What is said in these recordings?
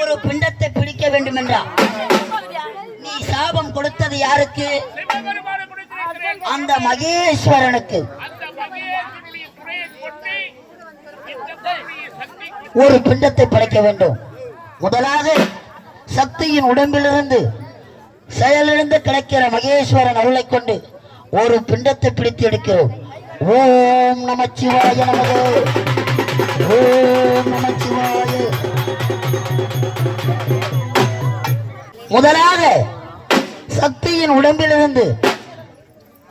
ஒரு பிண்டத்தை பிடிக்க வேண்டும் என்றா நீ சாபம் கொடுத்தது யாருக்கு? அந்த மகேஸ்வரனுக்கு. ஒரு பிண்டத்தை படைக்க வேண்டும். முதலாக சக்தியின் உடம்பிலிருந்து செயலிழந்து கிடைக்கிற மகேஸ்வரன் அருளை கொண்டு ஒரு பிண்டத்தை பிடித்து எடுக்கிறோம். ஓம் நமச்சிவாய நமது ஓம் நமச்சிவாய. முதலாக சக்தியின் உடம்பிலிருந்து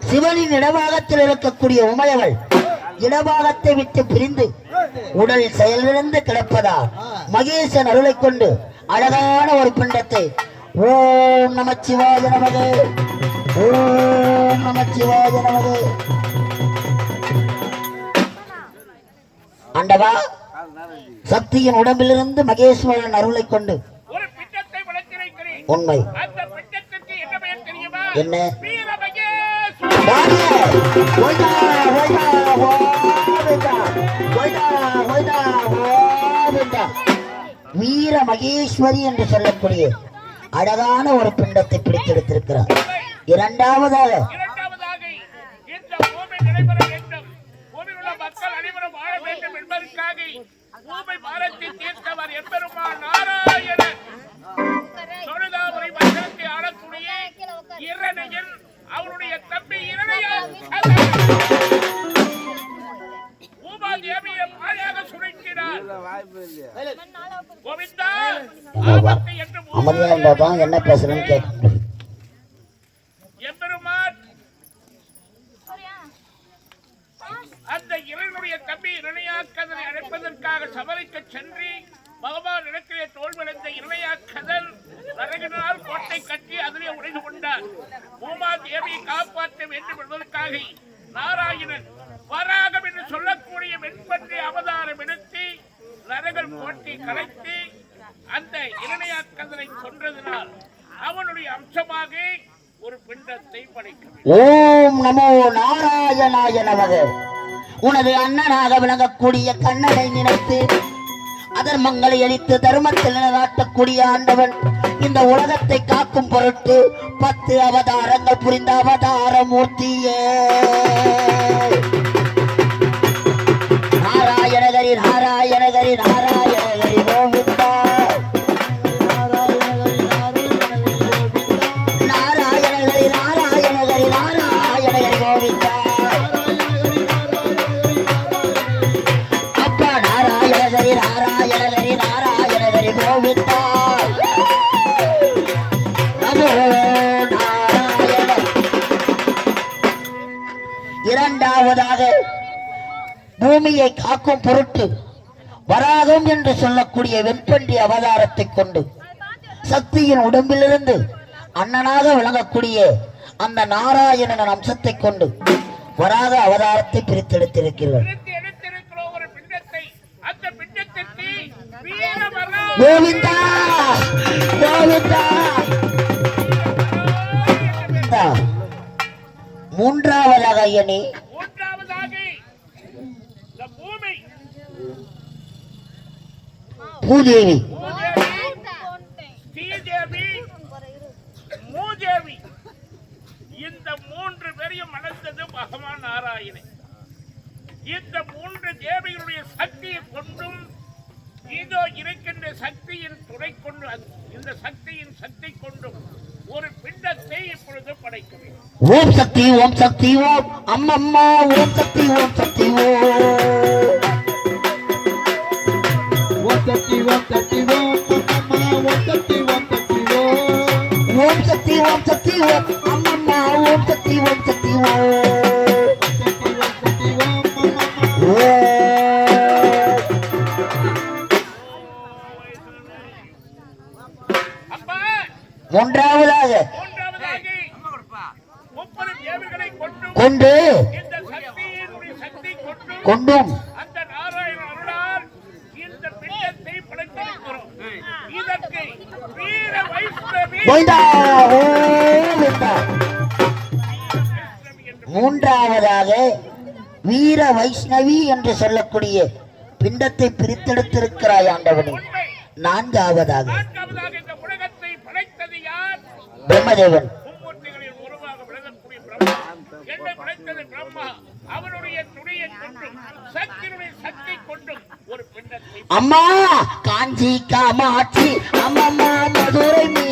சிவனின் இடபாகத்தில் இருக்கக்கூடிய உமையவள் இடபாகத்தை விட்டு பிரிந்து உடல் செயலிழந்து கிடப்பதா? மகேசன் அருளை கொண்டு அழகான ஒரு பிண்டத்தை ஓம் நமச்சிவாய நமது ஓம் நமச்சிவாய நமது ஆண்டவா சக்தியின் உடம்பிலிருந்து மகேஸ்வரன் அருளை கொண்டு உண்மை. என்ன வீர மகேஸ்வரி என்று சொல்லக்கூடிய அழகான ஒரு பிண்டத்தை பிடித்தெடுத்திருக்கிறார். இரண்டாவதாக. என்பதற்காக பூமி பாரத்தை தீர்த்தவர் எம்பெருமான் நாராயணன். தொழுதாவரை மண்டலத்தை ஆளக்கூடிய இரணையன் அவருடைய தம்பி இரணையன் பூமாதேவியை மாயாக சுருக்கினார். கோவிந்தா ஆபத்து என்று அமைதியா இருந்தா தான் என்ன பேசுறேன்னு கேட்க எம்பெருமான் அந்த தம்பி அழைப்பதற்காக சபரிக்கு சென்று பகவான் இடத்திலே தோல்வியடைந்த இணையாக்கதன் நரகனால் கோட்டை கட்டி அதிலே உடைந்து கொண்டார். பூமா தேவியை காப்பாற்ற வேண்டும் என்பதற்காக நாராயணன் வராகம் என்று சொல்லக்கூடிய வெண்பற்றி அவதாரம் எடுத்து நரகல் கோட்டை கலைத்து அந்த இரணையாக்கதனை கொன்றதினால் அவனுடைய அம்சமாக ஒரு பிண்டத்தை படைக்க ஓம் நமோ நாராயணாய நமக. உனது அண்ணனாக விளங்கக்கூடிய கண்ணனை நினைத்து அதர்மங்களை அழித்து தர்மத்தில் நிலைநாட்டக்கூடிய ஆண்டவன் இந்த உலகத்தை காக்கும் பொருட்டு பத்து அவதாரங்கள் புரிந்த அவதார மூர்த்தியே பூமியை காக்கும் பொருட்டு வராகம் என்று சொல்லக்கூடிய வெண்பன்றி அவதாரத்தை கொண்டு சக்தியின் உடம்பிலிருந்து அண்ணனாக விளங்கக்கூடிய அந்த நாராயணன் அம்சத்தை கொண்டு வராக அவதாரத்தை பிரித்தெடுத்திருக்கிறார். கோவிந்தா! கோவிந்தா! மூன்றாவதாக ஐயனே மூன்றாவதாக இந்த பூமி பூதேவி. ஸ்ரீதேவி மூதேவி. இந்த மூன்று பேரையும் மணந்தது பகவான் நாராயணன். இந்த மூன்று தேவிகளுடைய சக்தியை கொண்டும் இதோ இருக்கின்ற சக்தியின் துணை கொண்டு இந்த சக்தியின் சக்தி கொண்டும் ஒரு பிண்டத்தை இப்பொழுது படைக்க வேண்டும். ஓம் சக்தி ஓம் சக்தி ஓம். அம்மம்மா ஓம் சக்தி ஓம் சக்தி ஓம். ஓம் சக்தி ஓம் சக்தி ஓம் அம்மம்மா ஓம் சக்தி ஓம் சக்தி மூன்றாவதாக கொண்டு இந்த சக்தியினுடைய சக்தி கொண்டும் கொண்டும் அந்த நாராயண அருளால் இந்த பிண்டத்தை படைத்திருக்கிறோம் இதற்கு வீர வைஷ்ணவி மூன்றாவதாக வீர வைஷ்ணவி என்று சொல்லக்கூடிய பிண்டத்தை பிரித்தெடுத்திருக்கிறாய் ஆண்டவனே. நான்காவதாக பிரம்மதேவன். அம்மா காஞ்சி காமாட்சி அம்மா மதுரை படைத்தது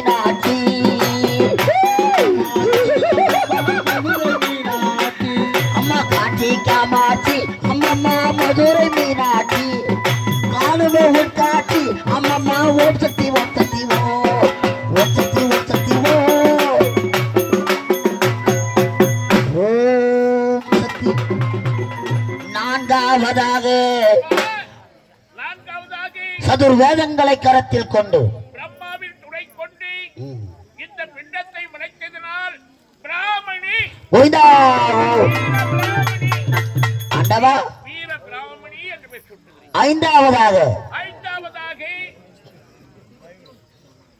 நான்காவதாக நான்காவதாக சதுர்வேதங்களை கரத்தில் கொண்டு. பிரம்மாவின் துணை கொண்டு இந்த பிண்டத்தை படைத்ததனால் பிராமணி ஆண்டவா வீர பிராமணி என்று ஐந்தாவதாக. ஐந்தாவதாக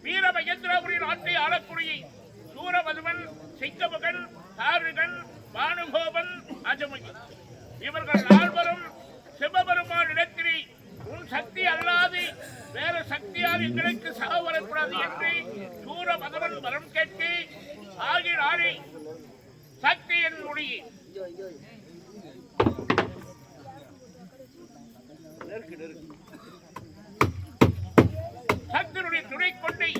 வீரமகேந்திரபுரி நாட்டை ஆளக்கூடிய சூரபதுமன் சிங்கமுகன் தாருகன் பானுகோபன் அஜமகி. இவர்கள் நால்வரும் சிவபெருமான் இடத்திலே உன் சக்தி அல்லாது வேற சக்தியால் எங்களுக்கு சாவு வரக்கூடாது என்று சூரபதுமன் வரம் கேட்டு ஆகிய நாளை சக்தியின் மொழி சக்தனுடைய துணை கொண்டை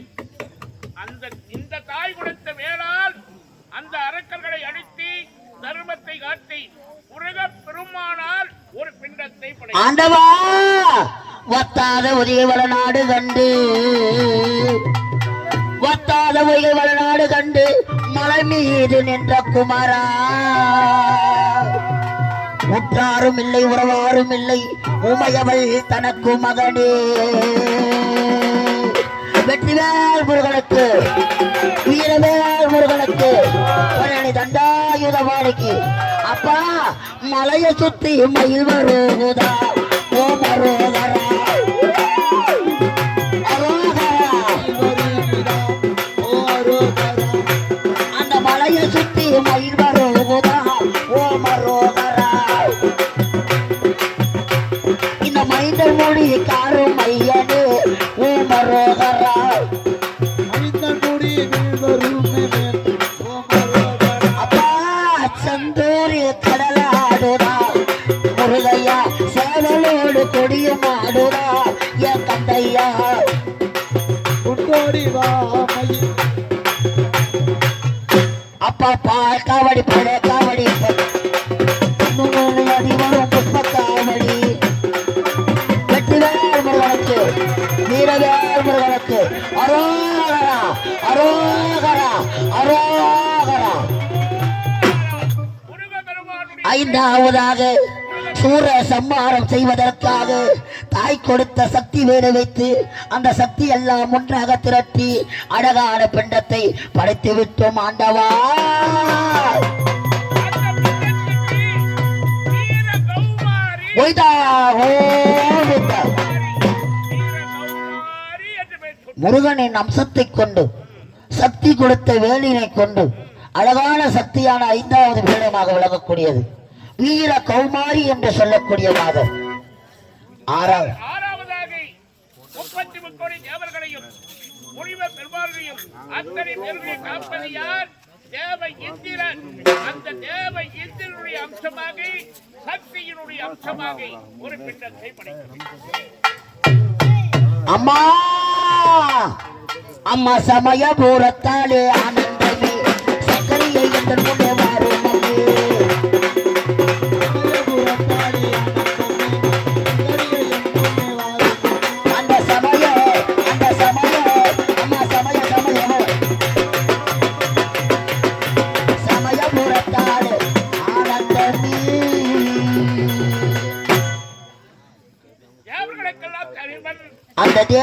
அந்த இந்த தாய் கொடுத்த வேளால் அந்த அரக்கர்களை அழித்து தர்மத்தை காட்டி உலக பெருமானால் ஒரு பிண்டத்தை படை ஆண்டவா வத்தாத உதயவள நாடு கண்டு வத்தாத உதயவள நாடு கண்டு மலை மீது நின்ற குமாரா. உற்றாரும் இல்லை உறவாரும் இல்லை உமையவள் தனக்கு மகனே. வெற்றிவேல் முருகனுக்கு வீரவேல் முருகனுக்கு பழனி தண்டாயுதபாணிக்கு அப்பா மலைய சுத்தி மயில் வருதா? ஓ மரோதரா அந்த மலைய சுத்தி மயில் வருவதா ஓ மரோதரா இந்த மைந்தர் மொழி காரும் மயில் அப்பா பா காவடி பழைய காவடி அடி வரும் புஷ்ப காவடி. வெற்றிவேல் முருகனுக்கு வீரவேல் முருகனுக்கு அரோகரா அரோகரா அரோகரா. ஐந்தாவதாக சூர சம்மாரம் செய்வதற்காக தாய் கொடுத்த சக்தி வேறு வைத்து அந்த சக்தி எல்லாம் ஒன்றாக திரட்டி அழகான பிண்டத்தை படைத்து விட்டோம் ஆண்டவா. முருகனின் அம்சத்தை கொண்டு சக்தி கொடுத்த வேலினை கொண்டு அழகான சக்தியான ஐந்தாவது பீடமாக விளங்கக்கூடியது. வீர கௌமாரி என்று சொல்லக்கூடிய மாதம் ஆறாவது. ஆறாவதாக முப்பத்தி முக்கோடி தேவர்களையும் முனிவ பெருமாளையும் அத்தனை பேர்களையும் காப்பது யார்? தேவ இந்திரன். அந்த தேவ இந்திரனுடைய அம்சமாக சக்தியினுடைய அம்சமாக ஒரு பிண்டத்தை படைக்கிறார் அம்மா! அம்மா சமய பூரத்தாலே ஆனந்தமே. சக்கரையை எங்கள் முன்னே வாரும் அம்மே. மயபுரத்தாடி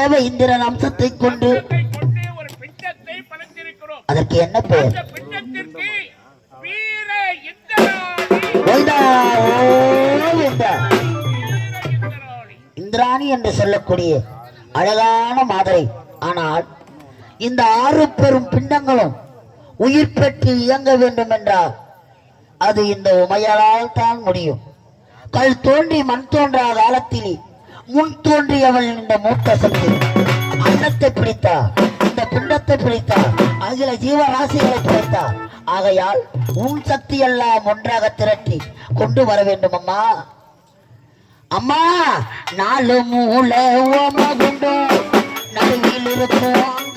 தேவ இந்திரன் அம்சத்தை கொண்டு அதற்கு என்ன பெயர்? இந்திராணி. என்று சொல்லக்கூடிய அழகான மாதிரி. ஆனால் இந்த ஆறு பெரும் பிண்டங்களும் உயிர் பெற்று இயங்க வேண்டும் என்றால் அது இந்த உமையால் தான் முடியும். கல் தோன்றி மண் தோன்றா காலத்திலே முன் தோன்றியவள் இந்த மூத்த சக்தி. அன்னத்தை பிடித்தா இந்த பிண்டத்தை பிடித்தா அகில ஜீவராசிகளை பிடித்தா. ஆகையால் உன் சக்தி எல்லாம் ஒன்றாக திரட்டி கொண்டு வர வேண்டும் அம்மா. அம்மா நாலு மூளை ஓம வேண்டும் நடுவில் இருக்கும்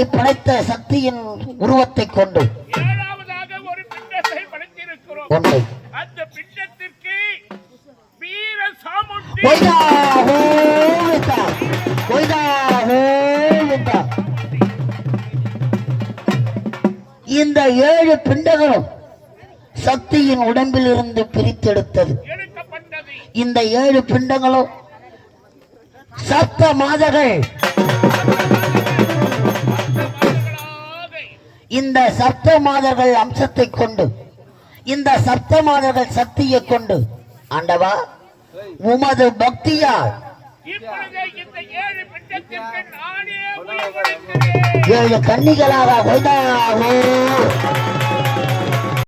உலகத்தை படைத்த சக்தியின் உருவத்தை கொண்டு ஏழாவதாக ஒரு பிண்டத்தை படைத்திருக்கிறோம் ஒன்றை. அந்த பிண்டத்திற்கு வீர சாமுண்டி கொய்தா ஹோவிதா கொய்தா ஹோவிதா இந்த ஏழு பிண்டங்களும் சக்தியின் உடம்பில் இருந்து பிரித்தெடுத்தது இந்த ஏழு பிண்டங்களும் சப்த மாதர்கள். இந்த சப்த மாதர்கள் அம்சத்தை கொண்டு இந்த சப்த மாதர்கள் சக்தியை கொண்டு ஆண்டவா உமது பக்தியால் ஏழு கன்னிகளாக